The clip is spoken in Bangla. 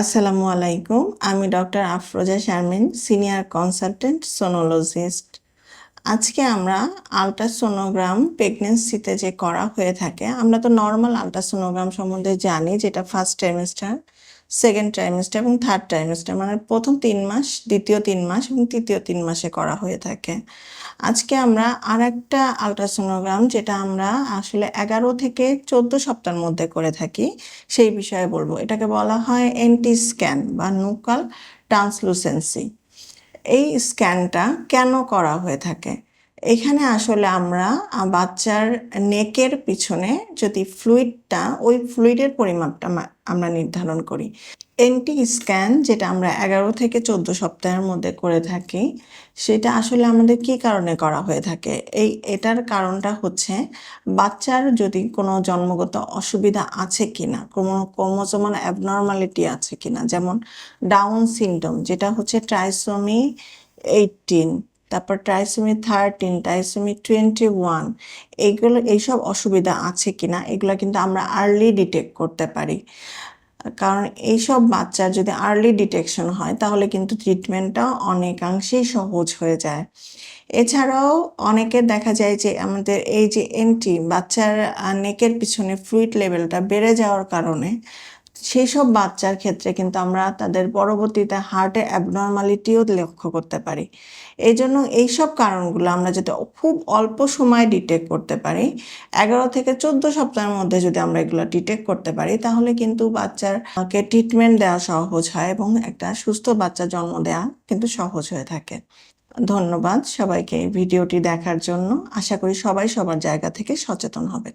আসসালামু আলাইকুম। আমি doctor Afroza Sharmin, senior consultant sonologist. আজকে আমরা আলট্রাসোনোগ্রাম প্রেগনেন্সিতে যে করা হয়ে থাকে, আমরা তো নর্মাল আলট্রাসোনোগ্রাম সম্বন্ধে জানি, যেটা ফার্স্ট ট্রাইমেস্টার সেকেন্ড ট্রাইমেস্টার এবং থার্ড ট্রাইমেস্টার মানে প্রথম তিন মাস, দ্বিতীয় তিন মাস এবং তৃতীয় তিন মাসে করা হয়ে থাকে। আজকে আমরা আর একটা আলট্রাসোনোগ্রাম যেটা আমরা আসলে এগারো থেকে চোদ্দ সপ্তাহের মধ্যে করে থাকি, সেই বিষয়ে বলব। এটাকে বলা হয় এনটি স্ক্যান বা নুকাল ট্রান্সলুসেন্সি এই স্ক্যানটা কেন করা হয়ে থাকে? এখানে আসলে আমরা বাচ্চার নেকের পিছনে যদি ফ্লুইডটা ওই ফ্লুইডের পরিমাপটা আমরা নির্ধারণ করি। এনটি স্ক্যান যেটা আমরা এগারো থেকে চোদ্দ সপ্তাহের মধ্যে করে থাকি, সেটা আসলে আমাদের কী কারণে করা হয়ে থাকে? এই, এটার কারণটা হচ্ছে, বাচ্চার যদি কোনো জন্মগত অসুবিধা আছে কি না কোনো ক্রোমোজোমাল অ্যাবনর্মালিটি আছে কি না যেমন ডাউন সিনড্রোম যেটা হচ্ছে ট্রাইসোমি এইটিন তারপর trisomy thirteen trisomy twenty one এইগুলো এইসব অসুবিধা আছে কিনা, এগুলো কিন্তু আমরা আর্লি ডিটেক্ট করতে পারি। কারণ এইসব বাচ্চার যদি আর্লি ডিটেকশন হয়, তাহলে কিন্তু ট্রিটমেন্টটা অনেকাংশেই সহজ হয়ে যায়। এছাড়াও অনেকে দেখা যায় যে আমাদের এই যে এন্টি বাচ্চার নেকের পিছনে ফ্লুইড লেভেলটা বেড়ে যাওয়ার কারণে সেই সব বাচ্চার ক্ষেত্রে কিন্তু আমরা তাদের পরবর্তীতে হার্টে অ্যাবনর্মালিটিও লক্ষ্য করতে পারি। এই জন্য এইসব কারণগুলো আমরা যদি খুব অল্প সময় ডিটেক্ট করতে পারি, এগারো থেকে চোদ্দ সপ্তাহের মধ্যে যদি আমরা এগুলো ডিটেক্ট করতে পারি, তাহলে কিন্তু বাচ্চারকে ট্রিটমেন্ট দেওয়া সহজ হয় এবং একটা সুস্থ বাচ্চা জন্ম দেওয়া কিন্তু সহজ হয়ে থাকে। ধন্যবাদ সবাইকে ভিডিওটি দেখার জন্য। আশা করি সবাই সবার জায়গা থেকে সচেতন হবেন